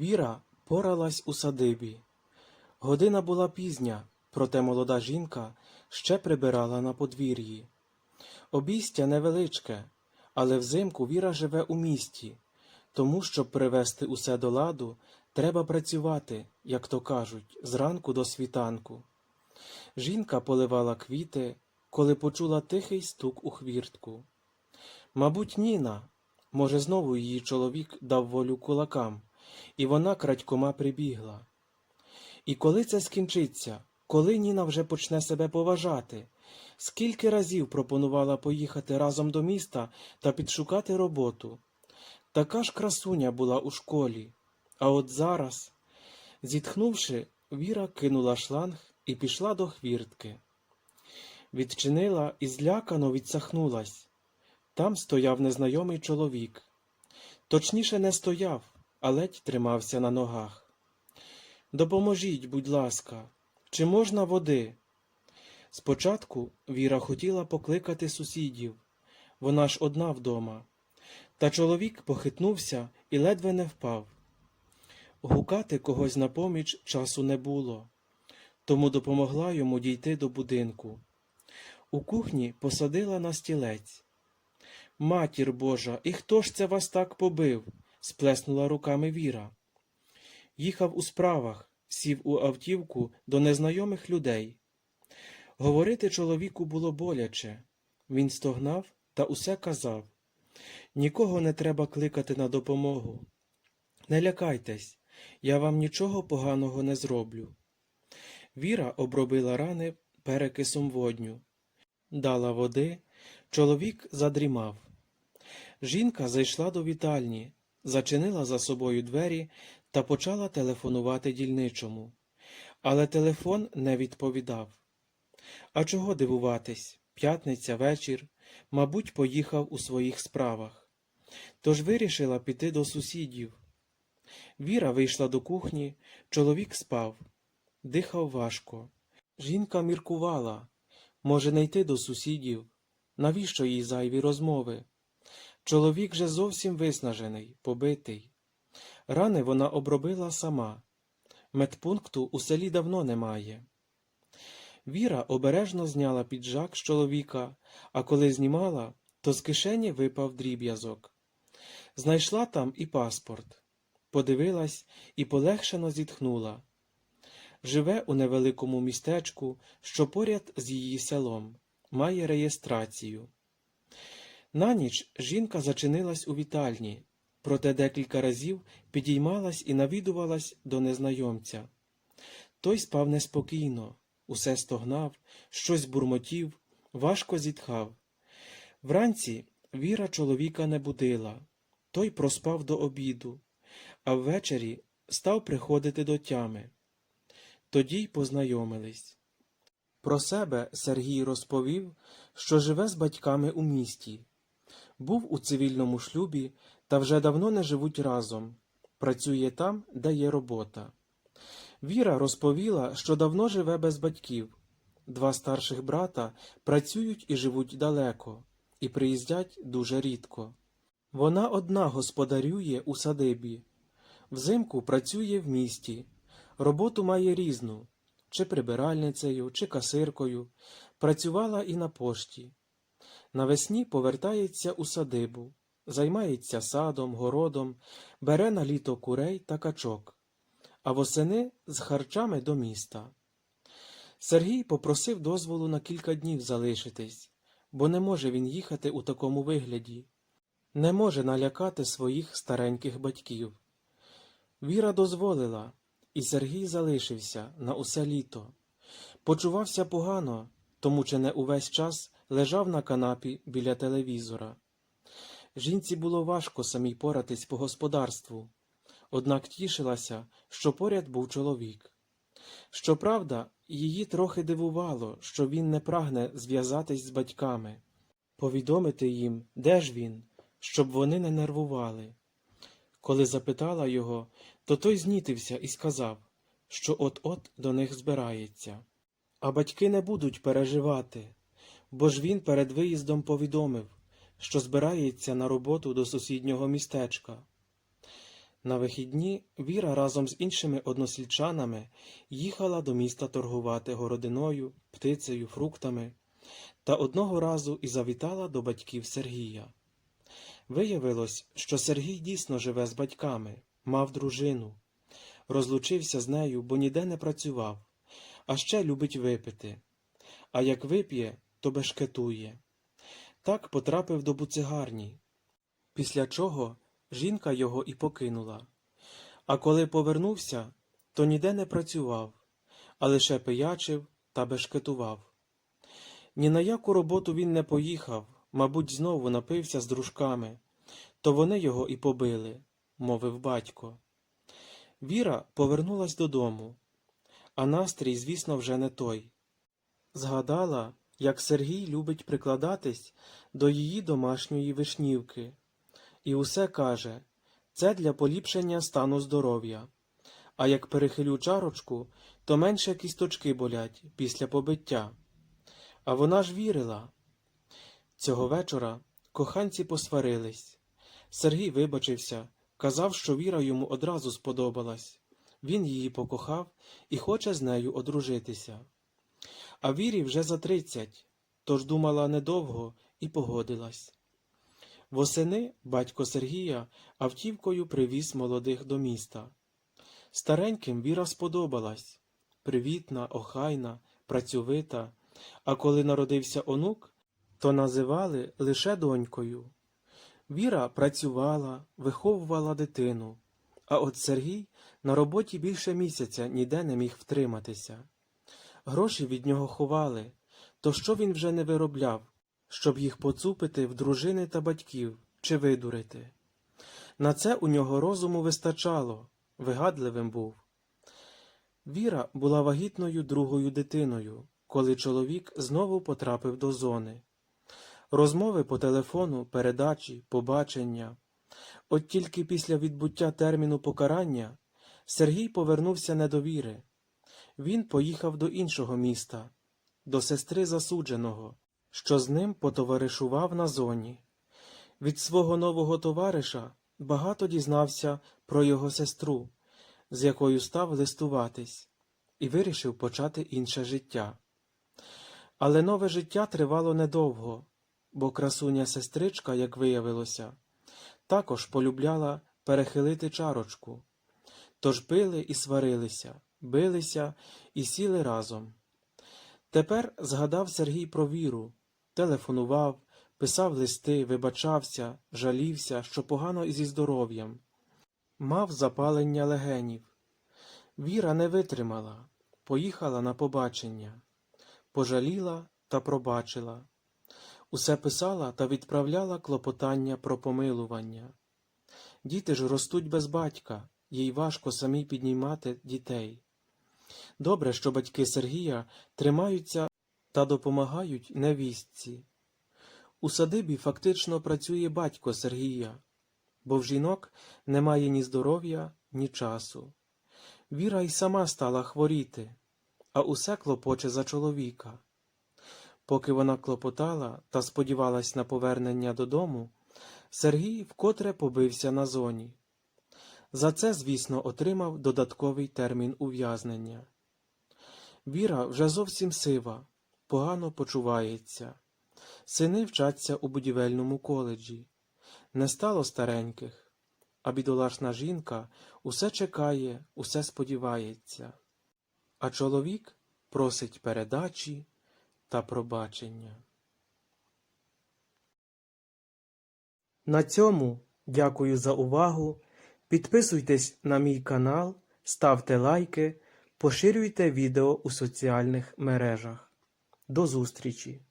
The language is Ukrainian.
Віра поралась у садибі. Година була пізня, проте молода жінка ще прибирала на подвір'ї. Обійстя невеличке, але взимку Віра живе у місті, тому, щоб привести усе до ладу, треба працювати, як то кажуть, зранку до світанку. Жінка поливала квіти, коли почула тихий стук у хвіртку. Мабуть, Ніна, може, знову її чоловік дав волю кулакам, і вона крадькома прибігла. І коли це скінчиться, коли Ніна вже почне себе поважати, скільки разів пропонувала поїхати разом до міста та підшукати роботу. Така ж красуня була у школі. А от зараз, зітхнувши, Віра кинула шланг і пішла до хвіртки. Відчинила і злякано відсахнулась. Там стояв незнайомий чоловік. Точніше, не стояв, а ледь тримався на ногах. Допоможіть, будь ласка, чи можна води? Спочатку Віра хотіла покликати сусідів. Вона ж одна вдома. Та чоловік похитнувся і ледве не впав. Гукати когось на поміч часу не було, тому допомогла йому дійти до будинку. У кухні посадила на стілець. Матір Божа, і хто ж це вас так побив? Сплеснула руками Віра. Їхав у справах, сів у автівку до незнайомих людей. Говорити чоловіку було боляче. Він стогнав та усе казав. Нікого не треба кликати на допомогу. Не лякайтесь, я вам нічого поганого не зроблю. Віра обробила рани перекисом водню. Дала води, чоловік задрімав. Жінка зайшла до вітальні, зачинила за собою двері та почала телефонувати дільничому. Але телефон не відповідав. А чого дивуватись? П'ятниця вечір, мабуть, поїхав у своїх справах. Тож вирішила піти до сусідів. Віра вийшла до кухні, чоловік спав, дихав важко. Жінка міркувала, може не йти до сусідів. Навіщо їй зайві розмови? Чоловік же зовсім виснажений, побитий. Рани вона обробила сама. Медпункту у селі давно немає. Віра обережно зняла піджак з чоловіка, а коли знімала, то з кишені випав дріб'язок. Знайшла там і паспорт. Подивилась і полегшено зітхнула. Живе у невеликому містечку, що поряд з її селом, має реєстрацію. На ніч жінка зачинилась у вітальні, проте декілька разів підіймалась і навідувалась до незнайомця. Той спав неспокійно, усе стогнав, щось бурмотів, важко зітхав. Вранці Віра чоловіка не будила, той проспав до обіду, а ввечері став приходити до тями. Тоді й познайомились. Про себе Сергій розповів, що живе з батьками у місті. Був у цивільному шлюбі та вже давно не живуть разом. Працює там, де є робота. Віра розповіла, що давно живе без батьків. Два старших брата працюють і живуть далеко, і приїздять дуже рідко. Вона одна господарює у садибі. Взимку працює в місті. Роботу має різну чи прибиральницею, чи касиркою. Працювала і на пошті. Навесні повертається у садибу, займається садом, городом, бере на літо курей та качок, а восени з харчами до міста. Сергій попросив дозволу на кілька днів залишитись, бо не може він їхати у такому вигляді, не може налякати своїх стареньких батьків. Віра дозволила, і Сергій залишився на усе літо. Почувався погано, тому чи не увесь час лежав на канапі біля телевізора. Жінці було важко самій поратись по господарству, однак тішилася, що поряд був чоловік. Щоправда, її трохи дивувало, що він не прагне зв'язатись з батьками, повідомити їм, де ж він, щоб вони не нервували. Коли запитала його, то той знітився і сказав, що от-от до них збирається. А батьки не будуть переживати, бо ж він перед виїздом повідомив, що збирається на роботу до сусіднього містечка. На вихідні Віра разом з іншими односельчанами їхала до міста торгувати городиною, птицею, фруктами та одного разу і завітала до батьків Сергія. Виявилось, що Сергій дійсно живе з батьками, мав дружину, розлучився з нею, бо ніде не працював, а ще любить випити. А як вип'є, то бешкетує. Так потрапив до буцегарні, після чого жінка його і покинула. А коли повернувся, то ніде не працював, а лише пиячив та бешкетував. Ні на яку роботу він не поїхав, мабуть, знову напився з дружками, то вони його і побили, мовив батько. Віра повернулась додому, а настрій, звісно, вже не той. Згадала, як Сергій любить прикладатись до її домашньої вишнівки, і усе каже це для поліпшення стану здоров'я. А як перехилю чарочку, то менше кісточки болять після побиття. А вона ж вірила. Цього вечора коханці посварились. Сергій вибачився, казав, що Віра йому одразу сподобалась. Він її покохав і хоче з нею одружитися. А Вірі вже за тридцять, тож думала недовго і погодилась. Восени батько Сергія автівкою привіз молодих до міста. Стареньким Віра сподобалась привітна, охайна, працьовита, а коли народився онук, то називали лише донькою. Віра працювала, виховувала дитину, а от Сергій на роботі більше місяця ніде не міг втриматися. Гроші від нього ховали, то що він вже не виробляв, щоб їх поцупити в дружини та батьків чи видурити. На це у нього розуму вистачало, вигадливим був. Віра була вагітною другою дитиною, коли чоловік знову потрапив до зони. Розмови по телефону, передачі, побачення. От тільки після відбуття терміну покарання Сергій повернувся не до віри. Він поїхав до іншого міста, до сестри засудженого, що з ним потоваришував на зоні. Від свого нового товариша багато дізнався про його сестру, з якою став листуватись, і вирішив почати інше життя. Але нове життя тривало недовго, бо красуня сестричка, як виявилося, також полюбляла перехилити чарочку. Тож пили і сварилися, билися і сіли разом. Тепер згадав Сергій про віру, телефонував, писав листи, вибачався, жалівся, що погано і зі здоров'ям. Мав запалення легенів. Віра не витримала, поїхала на побачення, пожаліла та пробачила. Усе писала та відправляла клопотання про помилування. Діти ж ростуть без батька, їй важко самій піднімати дітей. Добре, що батьки Сергія тримаються та допомагають невістці. У садибі фактично працює батько Сергія, бо в жінок немає ні здоров'я, ні часу. Віра й сама стала хворіти, а усе клопоче за чоловіка. Поки вона клопотала та сподівалась на повернення додому, Сергій вкотре побився на зоні. За це, звісно, отримав додатковий термін ув'язнення. Віра вже зовсім сива, погано почувається. Сини вчаться у будівельному коледжі. Не стало стареньких, а бідолашна жінка усе чекає, усе сподівається. А чоловік просить передачі та пробачення. На цьому дякую за увагу. Підписуйтесь на мій канал, ставте лайки, поширюйте відео у соціальних мережах. До зустрічі!